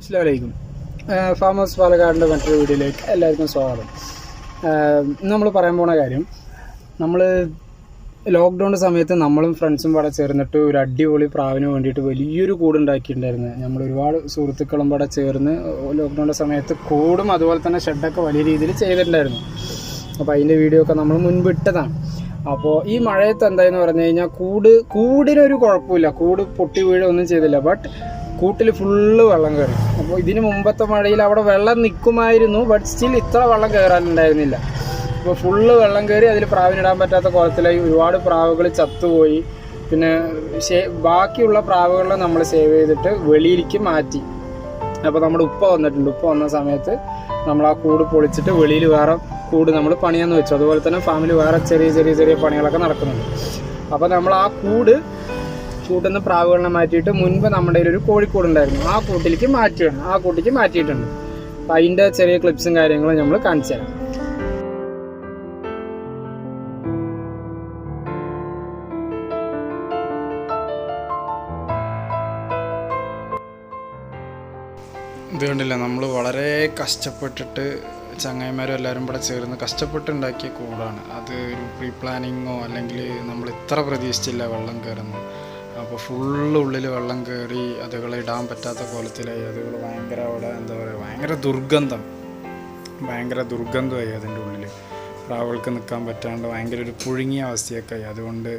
അസ്ലാമലൈക്കും farm പാലക്കാടിന്റെ മറ്റൊരു വീഡിയോയിലേക്ക് എല്ലാവർക്കും സ്വാഗതം. നമ്മൾ പറയാൻ പോണ കാര്യം നമ്മൾ ലോക്ക്ഡൗൺ സമയത്ത് നമ്മളും ഫ്രണ്ട്സും പാടെ ചേർന്നിട്ട് ഒരു അടിപൊളി പ്രാവിന് വേണ്ടിയിട്ട് വലിയൊരു കൂടുണ്ടാക്കിയിട്ടുണ്ടായിരുന്നു നമ്മൾ ഒരുപാട് സുഹൃത്തുക്കളും പാടെ ചേർന്ന് ലോക്ക്ഡൗണിന്റെ സമയത്ത് കൂടും അതുപോലെ തന്നെ ഷെഡൊക്കെ വലിയ രീതിയിൽ ചെയ്തിട്ടുണ്ടായിരുന്നു. അപ്പോൾ അതിന്റെ വീഡിയോ ഒക്കെ നമ്മൾ മുൻപിട്ടതാണ് അപ്പോൾ ഈ മഴയത്ത് എന്തായെന്ന് പറഞ്ഞു കഴിഞ്ഞാൽ കൂട് കൂടിനൊരു കുഴപ്പമില്ല. കൂട് പൊട്ടി വീഴൊന്നും ചെയ്തില്ല. ബട്ട് കൂട്ടിൽ ഫുള്ള് വെള്ളം കയറി അപ്പോൾ ഇതിന് മുമ്പത്തെ മഴയിൽ അവിടെ വെള്ളം നിൽക്കുമായിരുന്നു ബട്ട് സ്റ്റിൽ ഇത്ര വെള്ളം കയറാനുണ്ടായിരുന്നില്ല അപ്പോൾ ഫുള്ള് വെള്ളം കയറി അതിൽ പ്രാവിനിടാൻ പറ്റാത്ത കുളത്തിലായി ഒരുപാട് പ്രാവുകൾ ചത്തുപോയി. പിന്നെ ബാക്കിയുള്ള പ്രാവുകളെ നമ്മൾ സേവ് ചെയ്തിട്ട് വെളിയിലേക്ക് മാറ്റി. അപ്പോൾ നമ്മുടെ ഉപ്പ വന്നിട്ടുണ്ട്. ഉപ്പ വന്ന സമയത്ത് നമ്മൾ ആ കൂട് പൊളിച്ചിട്ട് വെളിയിൽ വേറെ കൂട് നമ്മൾ പണിയാന്ന് വെച്ചു. അതുപോലെ തന്നെ ഫാമിലി വേറെ ചെറിയ ചെറിയ ചെറിയ പണികളൊക്കെ നടക്കുന്നുണ്ട്. അപ്പോൾ നമ്മൾ ആ കൂട് കൂട്ടുന്ന പ്രാവുകളെ മാറ്റിയിട്ട് മുൻപ് നമ്മുടെ ഒരു കോഴിക്കൂട് ഉണ്ടായിരുന്നു. ആ കൂട്ടിലേക്ക് മാറ്റുകയാണ്. ആ കൂട്ടിലേക്ക് മാറ്റിയിട്ടുണ്ട്. അപ്പം അതിന്റെ ചെറിയ ക്ലിപ്സും കാര്യങ്ങളും നമ്മൾ കാണിച്ചു തരാം. ഇത് കണ്ടില്ല? നമ്മൾ വളരെ കഷ്ടപ്പെട്ടിട്ട് ചങ്ങായിമാരും എല്ലാവരും കൂടെ ചേർന്ന് കഷ്ടപ്പെട്ടുണ്ടാക്കിയ കൂടാണ്. അത് ഒരു പ്രീ പ്ലാനിങ്ങോ അല്ലെങ്കിൽ നമ്മൾ ഇത്ര പ്രതീക്ഷിച്ചില്ല വെള്ളം കയറുന്നത്. അപ്പോൾ ഫുള്ള് ഉള്ളിൽ വെള്ളം കയറി അതുകൾ ഇടാൻ പറ്റാത്ത കോലത്തിലായി. അതുകൾ ഭയങ്കര അവിടെ എന്താ പറയുക ഭയങ്കര ദുർഗന്ധം. ഭയങ്കര ദുർഗന്ധമായി അതിന്റെ ഉള്ളിൽ പ്രാവുകൾക്ക് നിൽക്കാൻ പറ്റാണ്ട് ഭയങ്കര ഒരു പുഴുങ്ങിയ അവസ്ഥയൊക്കെ ആയി അതുകൊണ്ട്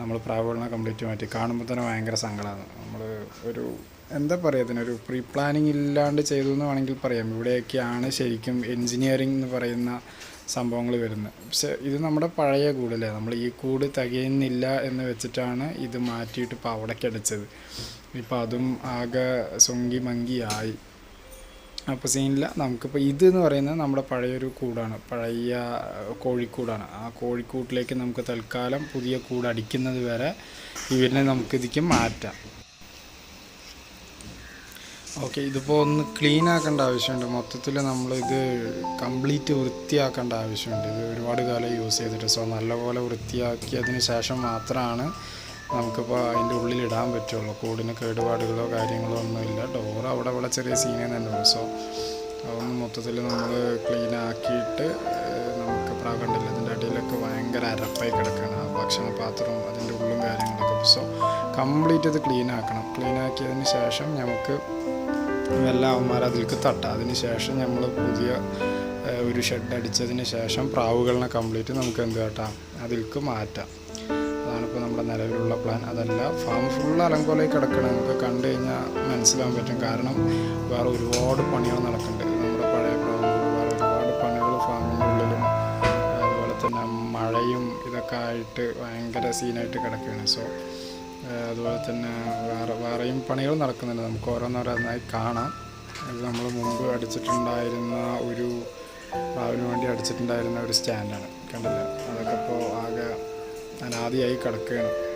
നമ്മൾ പ്രാവുകളിനെ കംപ്ലീറ്റ് മാറ്റി. കാണുമ്പോൾ തന്നെ ഭയങ്കര സങ്കടമാണ് നമ്മൾ ഒരു എന്താ പറയുക ഇതിനൊരു പ്രീ പ്ലാനിങ് ഇല്ലാണ്ട് ചെയ്തു എന്ന് വേണമെങ്കിൽ പറയാം. ഇവിടെയൊക്കെയാണ് ശരിക്കും എൻജിനീയറിംഗ് എന്ന് പറയുന്ന സംഭവങ്ങൾ വരുന്നത്. പക്ഷേ ഇത് നമ്മുടെ പഴയ കൂടല്ലേ? നമ്മൾ ഈ കൂട് തികയുന്നില്ല എന്ന് വെച്ചിട്ടാണ് ഇത് മാറ്റിയിട്ട് ഇപ്പോൾ അവിടേക്കടിച്ചത് ഇപ്പോൾ അതും ആകെ സൊങ്കി മങ്കി ആയി. അപ്പോൾ സീനില്ല നമുക്കിപ്പോൾ ഇത് എന്ന് പറയുന്നത് നമ്മുടെ പഴയൊരു കൂടാണ്. പഴയ കോഴിക്കൂടാണ്. ആ കോഴിക്കൂട്ടിലേക്ക് നമുക്ക് തൽക്കാലം പുതിയ കൂട് അടിക്കുന്നത് വരെ ഇവരിനെ നമുക്ക് ഇതിക്ക് മാറ്റാം. ഓക്കെ ഇതിപ്പോൾ ഒന്ന് ക്ലീൻ ആക്കേണ്ട ആവശ്യമുണ്ട്. മൊത്തത്തിൽ നമ്മളിത് കംപ്ലീറ്റ് വൃത്തിയാക്കേണ്ട ആവശ്യമുണ്ട്. ഇത് ഒരുപാട് കാലം യൂസ് ചെയ്തിട്ട്. സോ നല്ലപോലെ വൃത്തിയാക്കിയതിന് ശേഷം മാത്രമാണ് നമുക്കിപ്പോൾ അതിന്റെ ഉള്ളിൽ ഇടാൻ പറ്റുള്ളൂ. കൂടിന് കേടുപാടുകളോ കാര്യങ്ങളോ ഒന്നുമില്ല. ഡോർ അവിടെ അവിടെ ചെറിയ സീനേ തന്നെ ഉള്ളൂ. സോ അതൊന്ന് മൊത്തത്തിൽ നമ്മൾ ക്ലീൻ ആക്കിയിട്ട് നമുക്ക് പ്രാകണ്ടില്ല അതിന്റെ അടിയിലൊക്കെ ഭയങ്കര അരപ്പായി കിടക്കുകയാണ് ആ ഭക്ഷണപാത്രവും അതിന്റെ ഉള്ളും കാര്യങ്ങളൊക്കെ. സോ കംപ്ലീറ്റ് ഇത് ക്ലീൻ ആക്കണം. ക്ലീൻ ആക്കിയതിന് ശേഷം നമുക്ക് എല്ലാ അവന്മാർ അതിലേക്ക് തട്ടാം. അതിന് ശേഷം നമ്മൾ പുതിയ ഒരു ഷെഡ് അടിച്ചതിന് ശേഷം പ്രാവുകളിനെ കംപ്ലീറ്റ് നമുക്ക് എന്ത് കേട്ടാം? അതിലേക്ക് മാറ്റാം. അതാണിപ്പോൾ നമ്മുടെ നിലവിലുള്ള പ്ലാൻ അതല്ല ഫാം ഫുൾ അലങ്കോലയിൽ കിടക്കണം. നമുക്ക് കണ്ടു കഴിഞ്ഞാൽ മനസ്സിലാവാൻ പറ്റും. കാരണം വേറെ ഒരുപാട് പണികൾ നടക്കുന്നുണ്ട് ഭയങ്കര സീനായിട്ട് കിടക്കുകയാണ്. സോ അതുപോലെ തന്നെ വേറെ വേറെയും പണികൾ നടക്കുന്നുണ്ട്. നമുക്ക് ഓരോന്നോരോന്നായി കാണാം. നമ്മൾ മുമ്പ് അടിച്ചിട്ടുണ്ടായിരുന്ന ഒരു പ്രാവിന് വേണ്ടി അടിച്ചിട്ടുണ്ടായിരുന്ന ഒരു സ്റ്റാൻഡാണ്. കണ്ടില്ല? അതൊക്കെ ഇപ്പോൾ ആകെ അനാദിയായി കിടക്കുകയാണ്.